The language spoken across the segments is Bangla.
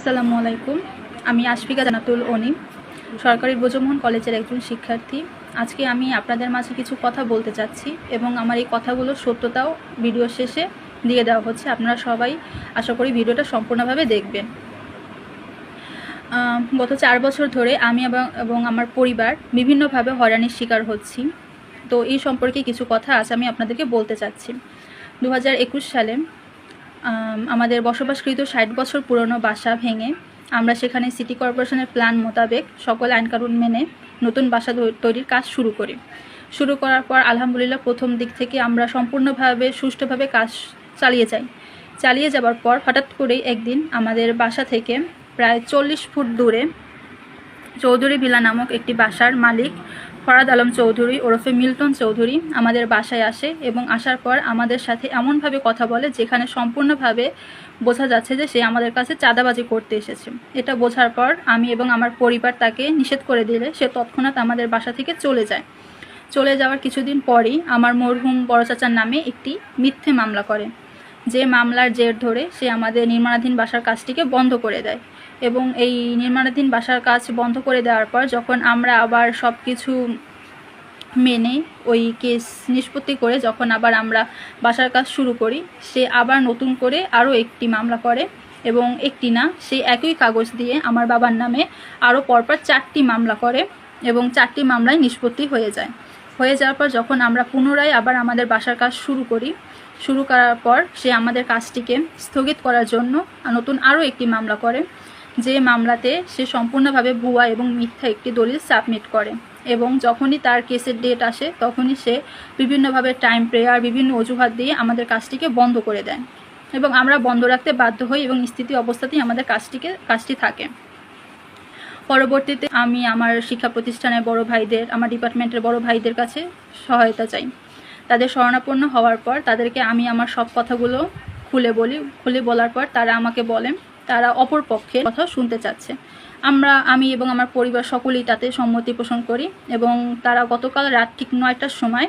আসসালামু আলাইকুম। আমি আশফিকা জানাতুল অনিম, সরকারি ব্রজমোহন কলেজের একজন শিক্ষার্থী। আজকে আমি আপনাদের মাঝে কিছু কথা বলতে চাচ্ছি এবং আমার এই কথাগুলোর সত্যতাও ভিডিও শেষে দিয়ে দেওয়া হচ্ছে। আপনারা সবাই আশা করি ভিডিওটা সম্পূর্ণভাবে দেখবেন। গত চার বছর ধরে আমি এবং আমার পরিবার বিভিন্নভাবে হয়রানির শিকার হচ্ছি। তো এই সম্পর্কে কিছু কথা আজ আমি আপনাদেরকে বলতে চাচ্ছি। দু হাজার একুশ সালে আমাদের বসবাসকৃত ষাট বছর পুরনো বাসা ভেঙে আমরা সেখানে সিটি কর্পোরেশনের প্ল্যান মোতাবেক সকল আইনকানুন মেনে নতুন বাসা তৈরির কাজ শুরু করি। শুরু করার পর আলহামদুলিল্লাহ প্রথম দিক থেকে আমরা সম্পূর্ণভাবে সুষ্ঠুভাবে কাজ চালিয়ে যাই। চালিয়ে যাবার পর হঠাৎ করেই একদিন আমাদের বাসা থেকে প্রায় চল্লিশ ফুট দূরে চৌধুরী ভিলা নামক একটি বাসার মালিক ফরাদ আলম চৌধুরী ওরফে মিল্টন চৌধুরী আমাদের বাসায় আসে এবং আসার পর আমাদের সাথে এমনভাবে কথা বলে যেখানে সম্পূর্ণভাবে বোঝা যাচ্ছে যে সে আমাদের কাছে চাঁদাবাজি করতে এসেছে। এটা বোঝার পর আমি এবং আমার পরিবার তাকে নিষেধ করে দিলে সে তৎক্ষণাৎ আমাদের বাসা থেকে চলে যায়। চলে যাওয়ার কিছুদিন পরই আমার মরহুম বড় চাচার নামে একটি মিথ্যে মামলা করে। যে মামলার জের ধরে সে আমাদের নির্মাণাধীন বাসার কাজটিকে বন্ধ করে দেয়। এবং এই নির্মাণাধীন বাসার কাজ বন্ধ করে দেওয়ার পর যখন আমরা আবার সব কিছু মেনে ওই কেস নিষ্পত্তি করে যখন আবার আমরা বাসার কাজ শুরু করি, সে আবার নতুন করে আরও একটি মামলা করে এবং একটি না সেই একই কাগজ দিয়ে আমার বাবার নামে আরও পরপর চারটি মামলা করে এবং চারটি মামলায় নিষ্পত্তি হয়ে যায়। হয়ে যাওয়ার পর যখন আমরা পুনরায় আবার আমাদের বাসার কাজ শুরু করি, শুরু করার পর সে আমাদের কাজটিকে স্থগিত করার জন্য নতুন আরও একটি মামলা করে। যে মামলাতে সে সম্পূর্ণভাবে ভুয়া এবং মিথ্যা একটি দলিল সাবমিট করে। এবং যখনই তার কেসের ডেট আসে, তখনই সে বিভিন্নভাবে টাইম প্রেয়ার, বিভিন্ন অজুহাত দিয়ে আমাদের কাজটিকে বন্ধ করে দেয়। এবং আমরা বন্ধ রাখতে বাধ্য হই এবং স্থিতি অবস্থাতেই আমাদের কাজটিকে, কাজটি থাকে। পরবর্তীতে আমি আমার শিক্ষা প্রতিষ্ঠানের বড় ভাইদের, আমার ডিপার্টমেন্টের বড় ভাইদের কাছে সহায়তা চাই। তাদের শরণাপন্ন হওয়ার পর তাদেরকে আমি আমার সব কথাগুলো খুলে বলি, খুলে বলার পর তারা আমাকে বলেন তারা অপর পক্ষের কথা শুনতে চাচ্ছে। আমরা, আমি এবং আমার পরিবার সকলেই তাতে সম্মতি পোষণ করি এবং তারা গতকাল রাত ঠিক নয়টার সময়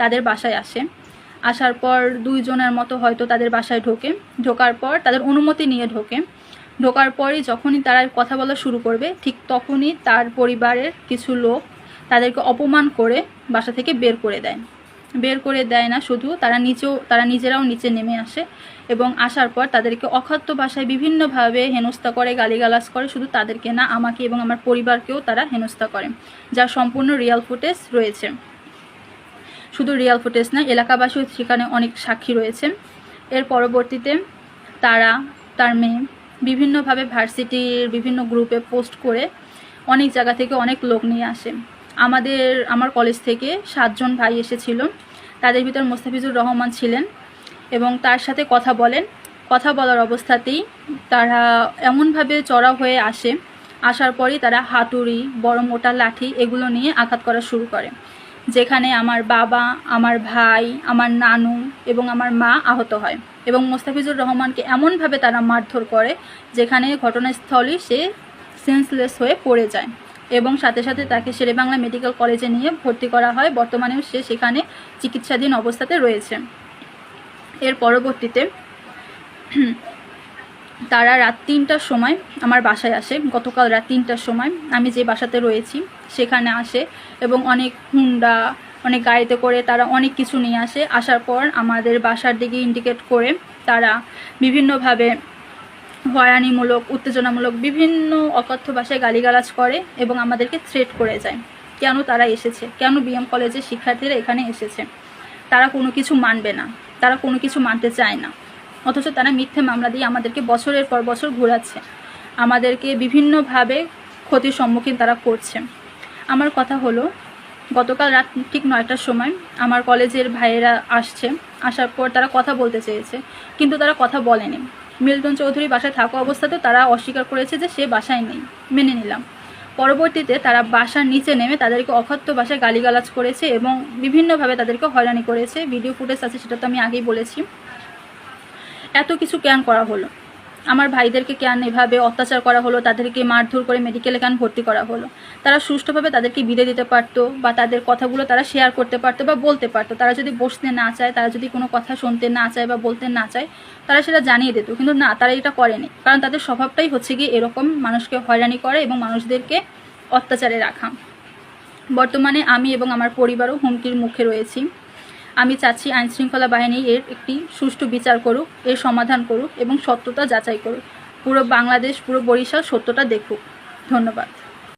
তাদের বাসায় আসে। আসার পর দুইজনের মতো হয়তো তাদের বাসায় ঢোকে। ঢোকার পর তাদের অনুমতি নিয়ে ঢোকে। ঢোকার পরই যখনই তারা কথা বলা শুরু করবে, ঠিক তখনই তার পরিবারের কিছু লোক তাদেরকে অপমান করে বাসা থেকে বের করে দেয়। বের করে দেয় না, শুধু তারা নিচেও তারা নিজেরাও নিচে নেমে আসে এবং আসার পর তাদেরকে অখাদ্য ভাষায় বিভিন্নভাবে হেনস্থা করে, গালিগালাজ করে, শুধু তাদেরকে না, আমাকে এবং আমার পরিবারকেও তারা হেনস্থা করে যার সম্পূর্ণ রিয়াল ফুটেজ রয়েছে। শুধু রিয়াল ফুটেজ না, এলাকাবাসীও সেখানে অনেক সাক্ষী রয়েছে। এর পরবর্তীতে তারা, তার মেয়ে বিভিন্নভাবে ভার্সিটির বিভিন্ন গ্রুপে পোস্ট করে অনেক জায়গা থেকে অনেক লোক নিয়ে আসে। আমাদের, আমার কলেজ থেকে সাতজন ভাই এসেছিল। তাদের ভিতর মোস্তাফিজুর রহমান ছিলেন এবং তার সাথে কথা বলেন। কথা বলার অবস্থাতেই তারা এমনভাবে চড়া হয়ে আসে। আসার পরই তারা হাতুড়ি, বড় মোটা লাঠি এগুলো নিয়ে আঘাত করা শুরু করে, যেখানে আমার বাবা, আমার ভাই, আমার নানু এবং আমার মা আহত হয় এবং মোস্তাফিজুর রহমানকে এমনভাবে তারা মারধর করে, যেখানে ঘটনাস্থলেই সে সেন্সলেস হয়ে পড়ে যায়। এবং সাথে সাথে তাকে শেরেবাংলা মেডিকেল কলেজে নিয়ে ভর্তি করা হয়। বর্তমানেও সে সেখানে চিকিৎসাধীন অবস্থাতে রয়েছে। এর পরবর্তীতে তারা রাত তিনটার সময় আমার বাসায় আসে। গতকাল রাত তিনটার সময় আমি যে বাসাতে রয়েছি, সেখানে আসে এবং অনেক হুন্ডা, অনেক গাড়িতে করে তারা অনেক কিছু নিয়ে আসে। আসার পর আমাদের বাসার দিকে ইন্ডিকেট করে তারা বিভিন্নভাবে হয়রানিমূলক উত্তেজনামূলক বিভিন্ন অকথ্য ভাষায় গালিগালাজ করে এবং আমাদেরকে থ্রেট করে যায়। কেন তারা এসেছে? কেন বিএম কলেজের শিক্ষার্থীরা এখানে এসেছে? তারা কোনো কিছু মানবে না। তারা কোনো কিছু মানতে চায় না। অথচ তারা মিথ্যে মামলা দিয়ে আমাদেরকে বছরের পর বছর ঘোরাচ্ছে। আমাদেরকে বিভিন্নভাবে ক্ষতির সম্মুখীন তারা করছে। আমার কথা হলো, গতকাল রাত ঠিক নয়টার সময় আমার কলেজের ভাইয়েরা আসছে। আসার পর তারা কথা বলতে চেয়েছে, কিন্তু তারা কথা বলেনি। মিল্টন চৌধুরী বাসায় থাকা অবস্থাতেও তারা অস্বীকার করেছে যে সে বাসায় নেই। মেনে নিলাম। পরবর্তীতে তারা বাসার নিচে নেমে তাদেরকে অখাদ্য বাসায় গালিগালাজ করেছে এবং বিভিন্নভাবে তাদেরকে হয়রানি করেছে। ভিডিও ফুটেজ আছে, সেটা তো আমি আগেই বলেছি। এত কিছু ক্যান করা হলো? আমার ভাইদেরকে কেন এভাবে অত্যাচার করা হলো, তাদেরকে মারধর করে মেডিকেলে কেন ভর্তি করা হলো? তারা সুষ্ঠুভাবে তাদেরকে বিদে দিতে পারতো বা তাদের কথাগুলো তারা শেয়ার করতে পারতো বা বলতে পারতো। তারা যদি বসতে না চায়, তারা যদি কোনো কথা শুনতে না চায় বা বলতে না চায়, তারা সেটা জানিয়ে দিত। কিন্তু না, তারা এটা করেনি। কারণ তাদের স্বভাবটাই হচ্ছে কি এরকম মানুষকে হয়রানি করে এবং মানুষদেরকে অত্যাচারে রাখা। বর্তমানে আমি এবং আমার পরিবারও হুমকির মুখে রয়েছি। আমি চাচ্ছি আইনশৃঙ্খলা বাহিনী এর একটি সুষ্ঠু বিচার করুক, এর সমাধান করুক এবং সত্যতা যাচাই করুক। পুরো বাংলাদেশ, পুরো বরিশাল সত্যটা দেখুক। ধন্যবাদ।